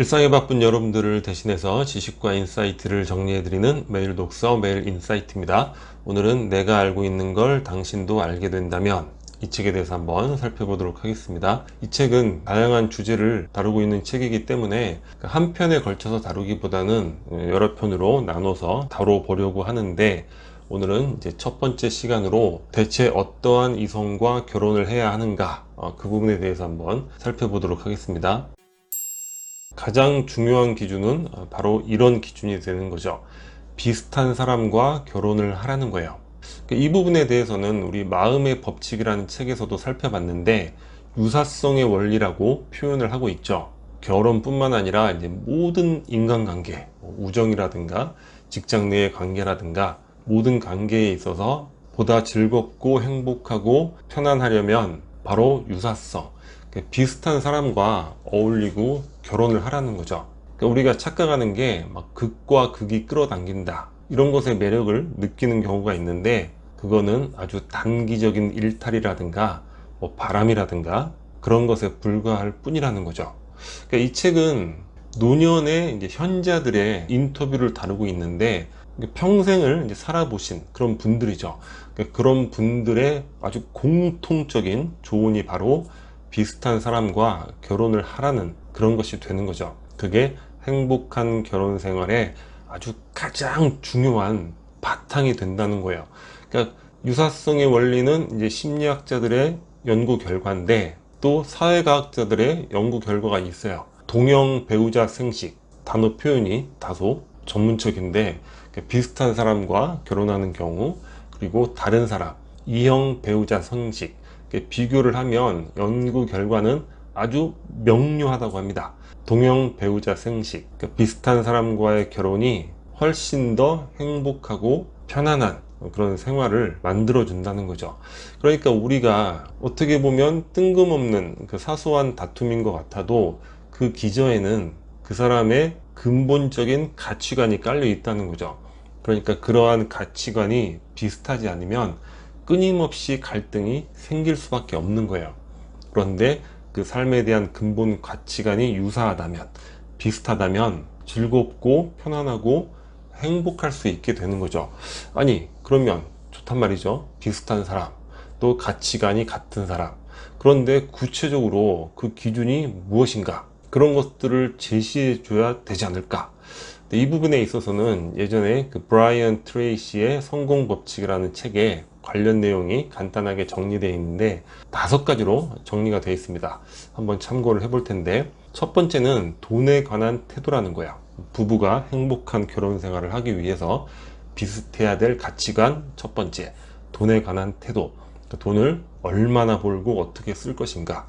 일상에 바쁜 여러분들을 대신해서 지식과 인사이트를 정리해드리는 매일 독서 매일 인사이트입니다. 오늘은 내가 알고 있는 걸 당신도 알게 된다면 이 책에 대해서 한번 살펴보도록 하겠습니다. 이 책은 다양한 주제를 다루고 있는 책이기 때문에 한 편에 걸쳐서 다루기보다는 여러 편으로 나눠서 다뤄보려고 하는데 오늘은 이제 첫 번째 시간으로 대체 어떠한 이성과 결혼을 해야 하는가 어, 그 부분에 대해서 한번 살펴보도록 하겠습니다. 가장 중요한 기준은 바로 이런 기준이 되는 거죠. 비슷한 사람과 결혼을 하라는 거예요. 이 부분에 대해서는 우리 마음의 법칙이라는 책에서도 살펴봤는데 유사성의 원리라고 표현을 하고 있죠. 결혼뿐만 아니라 이제 모든 인간관계, 뭐 우정이라든가 직장 내의 관계라든가 모든 관계에 있어서 보다 즐겁고 행복하고 편안하려면 바로 유사성, 비슷한 사람과 어울리고 결혼을 하라는 거죠. 그러니까 우리가 착각하는 게 막 극과 극이 끌어당긴다. 이런 것의 매력을 느끼는 경우가 있는데 그거는 아주 단기적인 일탈이라든가 뭐 바람이라든가 그런 것에 불과할 뿐이라는 거죠. 그러니까 이 책은 노년의 이제 현자들의 인터뷰를 다루고 있는데 평생을 이제 살아보신 그런 분들이죠. 그러니까 그런 분들의 아주 공통적인 조언이 바로 비슷한 사람과 결혼을 하라는 그런 것이 되는 거죠. 그게 행복한 결혼 생활에 아주 가장 중요한 바탕이 된다는 거예요. 그러니까 유사성의 원리는 이제 심리학자들의 연구 결과인데 또 사회과학자들의 연구 결과가 있어요. 동형 배우자 생식 단어 표현이 다소 전문적인데 비슷한 사람과 결혼하는 경우 그리고 다른 사람 이형 배우자 생식 비교를 하면 연구 결과는 아주 명료하다고 합니다. 동형 배우자 생식, 그러니까 비슷한 사람과의 결혼이 훨씬 더 행복하고 편안한 그런 생활을 만들어 준다는 거죠. 그러니까 우리가 어떻게 보면 뜬금없는 그 사소한 다툼인 것 같아도 그 기저에는 그 사람의 근본적인 가치관이 깔려 있다는 거죠. 그러니까 그러한 가치관이 비슷하지 않으면 끊임없이 갈등이 생길 수밖에 없는 거예요. 그런데 그 삶에 대한 근본 가치관이 유사하다면, 비슷하다면 즐겁고 편안하고 행복할 수 있게 되는 거죠. 아니, 그러면 좋단 말이죠. 비슷한 사람, 또 가치관이 같은 사람. 그런데 구체적으로 그 기준이 무엇인가? 그런 것들을 제시해 줘야 되지 않을까? 이 부분에 있어서는 예전에 그 브라이언 트레이시의 성공 법칙이라는 책에 관련 내용이 간단하게 정리되어 있는데 다섯 가지로 정리가 되어 있습니다. 한번 참고를 해볼 텐데 첫 번째는 돈에 관한 태도라는 거야. 부부가 행복한 결혼 생활을 하기 위해서 비슷해야 될 가치관 첫 번째 돈에 관한 태도 그러니까 돈을 얼마나 벌고 어떻게 쓸 것인가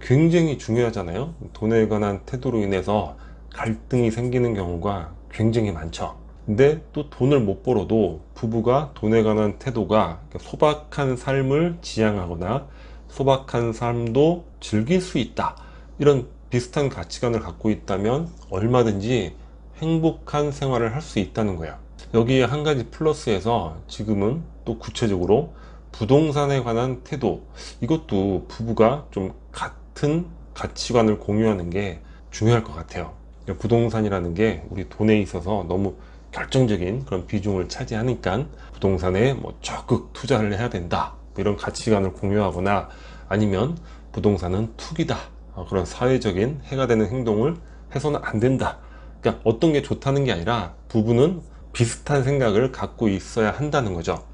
굉장히 중요하잖아요 돈에 관한 태도로 인해서 갈등이 생기는 경우가 굉장히 많죠 근데 또 돈을 못 벌어도 부부가 돈에 관한 태도가 소박한 삶을 지향하거나 소박한 삶도 즐길 수 있다. 이런 비슷한 가치관을 갖고 있다면 얼마든지 행복한 생활을 할 수 있다는 거야. 여기에 한 가지 플러스에서 지금은 또 구체적으로 부동산에 관한 태도 이것도 부부가 좀 같은 가치관을 공유하는 게 중요할 것 같아요. 부동산이라는 게 우리 돈에 있어서 너무 결정적인 그런 비중을 차지하니까 부동산에 뭐 적극 투자를 해야 된다. 뭐 이런 가치관을 공유하거나 아니면 부동산은 투기다. 어, 그런 사회적인 해가 되는 행동을 해서는 안 된다. 그러니까 어떤 게 좋다는 게 아니라 부부는 비슷한 생각을 갖고 있어야 한다는 거죠.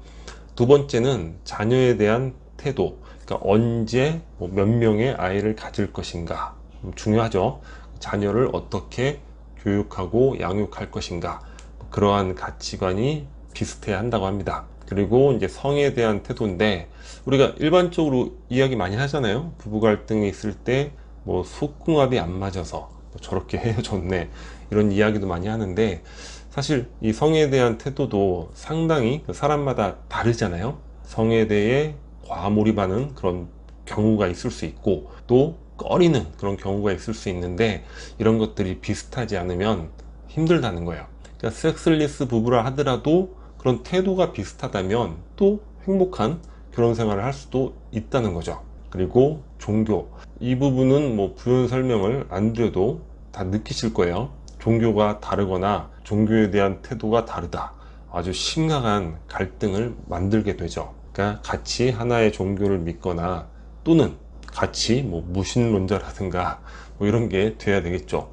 두 번째는 자녀에 대한 태도. 그러니까 언제 뭐몇 명의 아이를 가질 것인가. 중요하죠. 자녀를 어떻게 교육하고 양육할 것인가 그러한 가치관이 비슷해야 한다고 합니다. 그리고 이제 성에 대한 태도인데 우리가 일반적으로 이야기 많이 하잖아요. 부부 갈등이 있을 때 뭐 속궁합이 안 맞아서 뭐 저렇게 헤어졌네 이런 이야기도 많이 하는데 사실 이 성에 대한 태도도 상당히 그 사람마다 다르잖아요. 성에 대해 과몰입하는 그런 경우가 있을 수 있고 또 꺼리는 그런 경우가 있을 수 있는데 이런 것들이 비슷하지 않으면 힘들다는 거예요. 그러니까 섹슬리스 부부라 하더라도 그런 태도가 비슷하다면 또 행복한 결혼 생활을 할 수도 있다는 거죠. 그리고 종교 이 부분은 뭐 부연 설명을 안 드려도 다 느끼실 거예요. 종교가 다르거나 종교에 대한 태도가 다르다. 아주 심각한 갈등을 만들게 되죠. 그러니까 같이 하나의 종교를 믿거나 또는 같이 뭐 무신론자라든가 뭐 이런 게 돼야 되겠죠.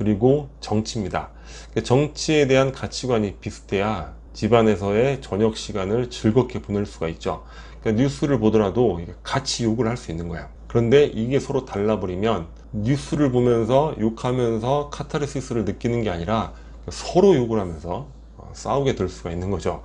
그리고 정치입니다. 그러니까 정치에 대한 가치관이 비슷해야 집안에서의 저녁 시간을 즐겁게 보낼 수가 있죠. 그러니까 뉴스를 보더라도 같이 욕을 할 수 있는 거예요. 그런데 이게 서로 달라버리면 뉴스를 보면서 욕하면서 카타르시스를 느끼는 게 아니라 서로 욕을 하면서 어, 싸우게 될 수가 있는 거죠.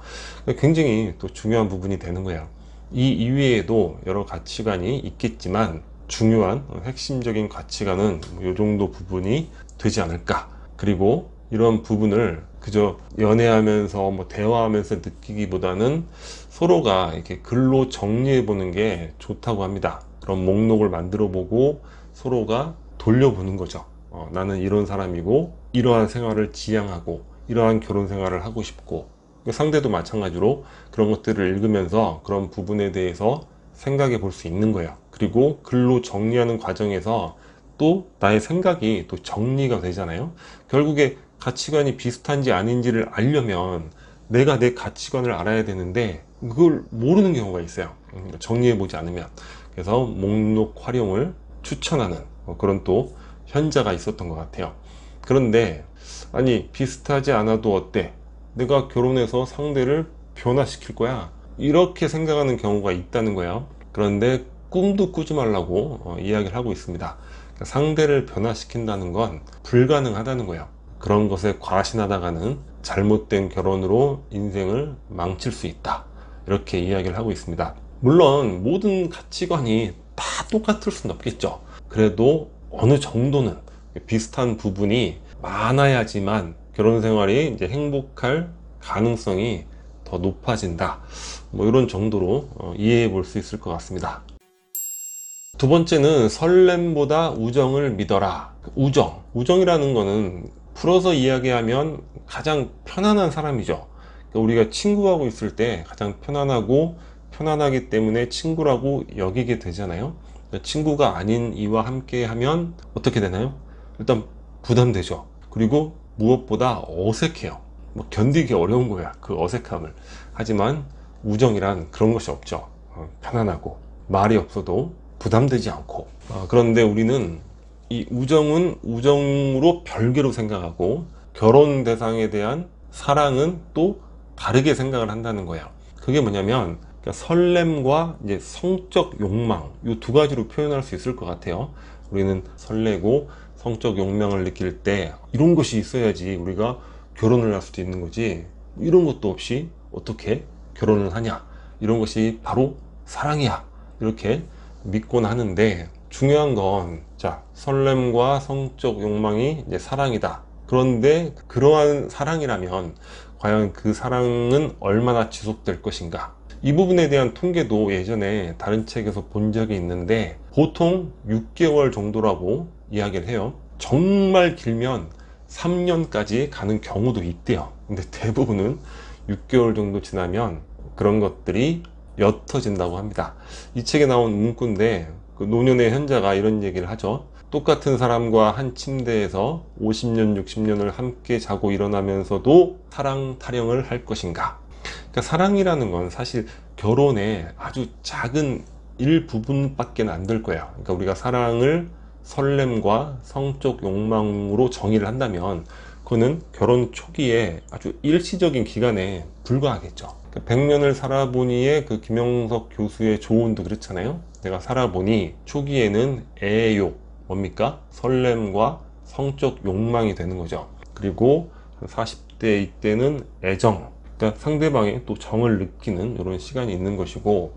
굉장히 또 중요한 부분이 되는 거예요. 이 이외에도 여러 가치관이 있겠지만 중요한 핵심적인 가치관은 이 정도 부분이 되지 않을까. 그리고 이런 부분을 그저 연애하면서 뭐 대화하면서 느끼기보다는 서로가 이렇게 글로 정리해 보는 게 좋다고 합니다. 그런 목록을 만들어 보고 서로가 돌려보는 거죠. 어, 나는 이런 사람이고 이러한 생활을 지향하고 이러한 결혼 생활을 하고 싶고 상대도 마찬가지로 그런 것들을 읽으면서 그런 부분에 대해서 생각해 볼 수 있는 거예요. 그리고 글로 정리하는 과정에서 또 나의 생각이 또 정리가 되잖아요. 결국에 가치관이 비슷한지 아닌지를 알려면 내가 내 가치관을 알아야 되는데 그걸 모르는 경우가 있어요. 정리해 보지 않으면. 그래서 목록 활용을 추천하는 뭐 그런 또 현자가 있었던 것 같아요. 그런데 아니 비슷하지 않아도 어때? 내가 결혼해서 상대를 변화시킬 거야. 이렇게 생각하는 경우가 있다는 거예요. 그런데 꿈도 꾸지 말라고 어, 이야기를 하고 있습니다. 그러니까 상대를 변화시킨다는 건 불가능하다는 거예요. 그런 것에 과신하다가는 잘못된 결혼으로 인생을 망칠 수 있다. 이렇게 이야기를 하고 있습니다. 물론 모든 가치관이 다 똑같을 수는 없겠죠. 그래도 어느 정도는 비슷한 부분이 많아야지만 결혼 생활이 이제 행복할 가능성이 더 높아진다. 뭐 이런 정도로 어, 이해해 볼 수 있을 것 같습니다. 두 번째는 설렘보다 우정을 믿어라. 우정. 우정이라는 거는 풀어서 이야기하면 가장 편안한 사람이죠. 그러니까 우리가 친구하고 있을 때 가장 편안하고 편안하기 때문에 친구라고 여기게 되잖아요. 그러니까 친구가 아닌 이와 함께 하면 어떻게 되나요? 일단 부담되죠. 그리고 무엇보다 어색해요. 뭐 견디기 어려운 거야. 그 어색함을. 하지만 우정이란 그런 것이 없죠. 어, 편안하고 말이 없어도 부담되지 않고. 어, 그런데 우리는 이 우정은 우정으로 별개로 생각하고 결혼 대상에 대한 사랑은 또 다르게 생각을 한다는 거예요. 그게 뭐냐면 그러니까 설렘과 이제 성적 욕망 이 두 가지로 표현할 수 있을 것 같아요. 우리는 설레고 성적 욕망을 느낄 때 이런 것이 있어야지 우리가 결혼을 할 수도 있는 거지 이런 것도 없이 어떻게 결혼을 하냐 이런 것이 바로 사랑이야 이렇게 믿곤 하는데 중요한 건 자 설렘과 성적 욕망이 이제 사랑이다 그런데 그러한 사랑이라면 과연 그 사랑은 얼마나 지속될 것인가 이 부분에 대한 통계도 예전에 다른 책에서 본 적이 있는데 보통 6개월 정도라고 이야기를 해요. 정말 길면 3년까지 가는 경우도 있대요. 근데 대부분은 6개월 정도 지나면 그런 것들이 옅어진다고 합니다. 이 책에 나온 문구인데 그 노년의 현자가 이런 얘기를 하죠. 똑같은 사람과 한 침대에서 50년, 60년을 함께 자고 일어나면서도 사랑 타령을 할 것인가? 그러니까 사랑이라는 건 사실 결혼의 아주 작은 일부분밖에 안 될 거야. 그러니까 우리가 사랑을 설렘과 성적 욕망으로 정의를 한다면 그거는 결혼 초기에 아주 일시적인 기간에 불과하겠죠. 그러니까 100년을 살아보니의 그 김영석 교수의 조언도 그렇잖아요. 내가 살아보니 초기에는 애욕, 뭡니까? 설렘과 성적 욕망이 되는 거죠. 그리고 40대 이때는 애정, 그러니까 상대방의 또 정을 느끼는 이런 시간이 있는 것이고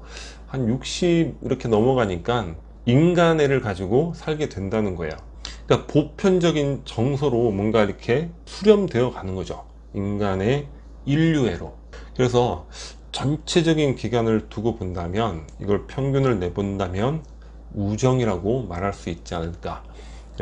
한 60 이렇게 넘어가니까 인간애를 가지고 살게 된다는 거예요. 그러니까 보편적인 정서로 뭔가 이렇게 수렴되어 가는 거죠. 인간의 인류애로. 그래서 전체적인 기간을 두고 본다면 이걸 평균을 내본다면 우정이라고 말할 수 있지 않을까.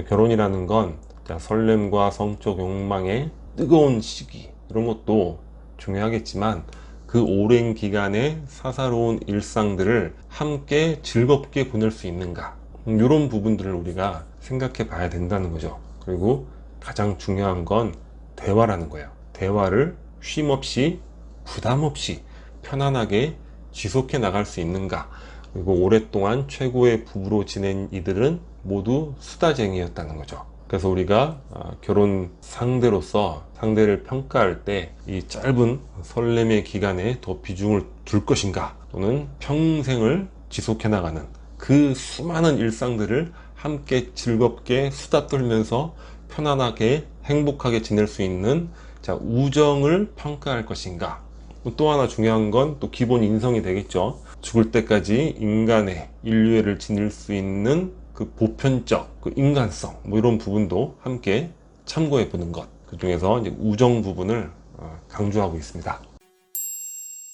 결혼이라는 건 설렘과 성적 욕망의 뜨거운 시기 이런 것도 중요하겠지만 그 오랜 기간의 사사로운 일상들을 함께 즐겁게 보낼 수 있는가 이런 부분들을 우리가 생각해 봐야 된다는 거죠 그리고 가장 중요한 건 대화라는 거예요. 대화를 쉼 없이 부담 없이 편안하게 지속해 나갈 수 있는가. 그리고 오랫동안 최고의 부부로 지낸 이들은 모두 수다쟁이였다는 거죠. 그래서 우리가 아, 결혼 상대로서 상대를 평가할 때 이 짧은 설렘의 기간에 더 비중을 둘 것인가 또는 평생을 지속해 나가는 그 수많은 일상들을 함께 즐겁게 수다 떨면서 편안하게 행복하게 지낼 수 있는 자, 우정을 평가할 것인가 또 하나 중요한 건 또 기본 인성이 되겠죠 죽을 때까지 인간의 인류애를 지닐 수 있는 그 보편적 그 인간성 뭐 이런 부분도 함께 참고해 보는 것. 그 중에서 이제 우정 부분을 어, 강조하고 있습니다.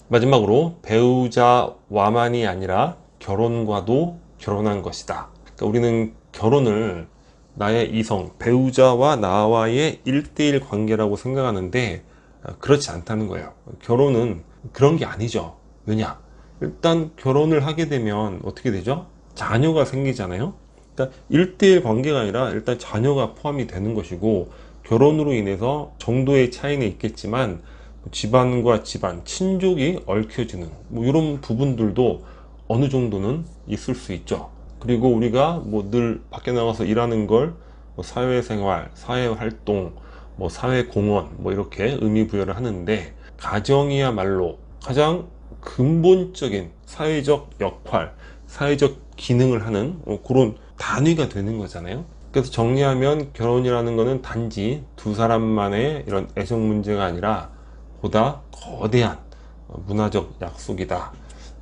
마지막으로 배우자와만이 아니라 결혼과도 결혼한 것이다. 그러니까 우리는 결혼을 나의 이성, 배우자와 나와의 일대일 관계라고 생각하는데 아, 그렇지 않다는 거예요. 결혼은 그런 게 아니죠. 왜냐? 일단 결혼을 하게 되면 어떻게 되죠? 자녀가 생기잖아요. 그러니까 일대일 관계가 아니라 일단 자녀가 포함이 되는 것이고 결혼으로 인해서 정도의 차이는 있겠지만 집안과 집안, 친족이 얽혀지는 뭐 이런 부분들도 어느 정도는 있을 수 있죠. 그리고 우리가 뭐 늘 밖에 나가서 일하는 걸 뭐 사회생활, 사회활동, 뭐 사회공헌 뭐 이렇게 의미 부여를 하는데 가정이야말로 가장 근본적인 사회적 역할, 사회적 기능을 하는 어, 그런 단위가 되는 거잖아요. 그래서 정리하면 결혼이라는 것은 단지 두 사람만의 이런 애정 문제가 아니라 보다 거대한 어, 문화적 약속이다.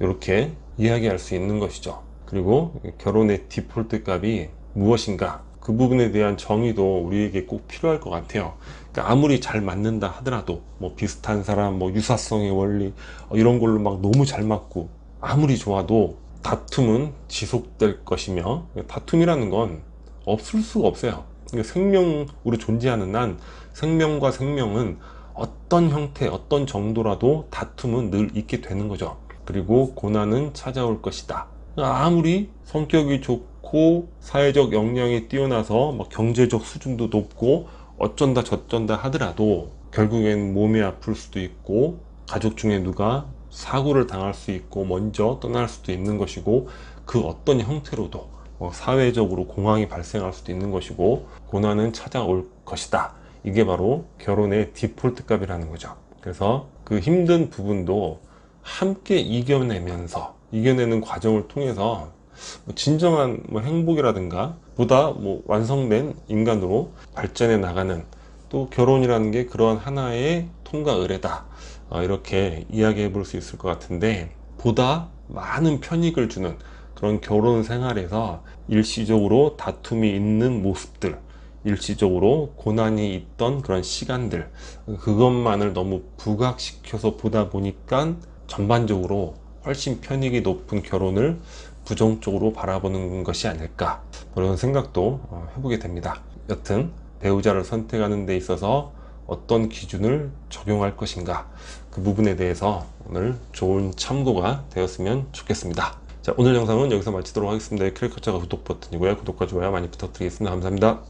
이렇게 이야기할 수 있는 것이죠. 그리고 결혼의 디폴트 값이 무엇인가? 그 부분에 대한 정의도 우리에게 꼭 필요할 것 같아요. 그러니까 아무리 잘 맞는다 하더라도 뭐 비슷한 사람, 뭐 유사성의 원리 어, 이런 걸로 막 너무 잘 맞고 아무리 좋아도 다툼은 지속될 것이며 다툼이라는 건 없을 수가 없어요. 그러니까 생명으로 존재하는 난 생명과 생명은 어떤 형태, 어떤 정도라도 다툼은 늘 있게 되는 거죠. 그리고 고난은 찾아올 것이다. 아무리 성격이 좋고 사회적 역량이 뛰어나서 막 경제적 수준도 높고 어쩐다 저쩐다 하더라도 결국엔 몸이 아플 수도 있고 가족 중에 누가 사고를 당할 수 있고 먼저 떠날 수도 있는 것이고 그 어떤 형태로도 뭐 사회적으로 공황이 발생할 수도 있는 것이고 고난은 찾아올 것이다. 이게 바로 결혼의 디폴트 값이라는 거죠. 그래서 그 힘든 부분도 함께 이겨내면서 이겨내는 과정을 통해서 뭐 진정한 뭐 행복이라든가 보다 뭐 완성된 인간으로 발전해 나가는 또 결혼이라는 게 그러한 하나의 통과 의례다. 어, 이렇게 이야기해 볼 수 있을 것 같은데 보다 많은 편익을 주는 그런 결혼 생활에서 일시적으로 다툼이 있는 모습들 일시적으로 고난이 있던 그런 시간들 그것만을 너무 부각시켜서 보다 보니까 전반적으로 훨씬 편익이 높은 결혼을 부정적으로 바라보는 것이 아닐까 그런 생각도 어, 해보게 됩니다. 여튼 배우자를 선택하는 데 있어서 어떤 기준을 적용할 것인가 그 부분에 대해서 오늘 좋은 참고가 되었으면 좋겠습니다. 자 오늘 영상은 여기서 마치도록 하겠습니다. 크리커처가 구독 버튼이고요. 구독과 좋아요 많이 부탁드리겠습니다. 감사합니다.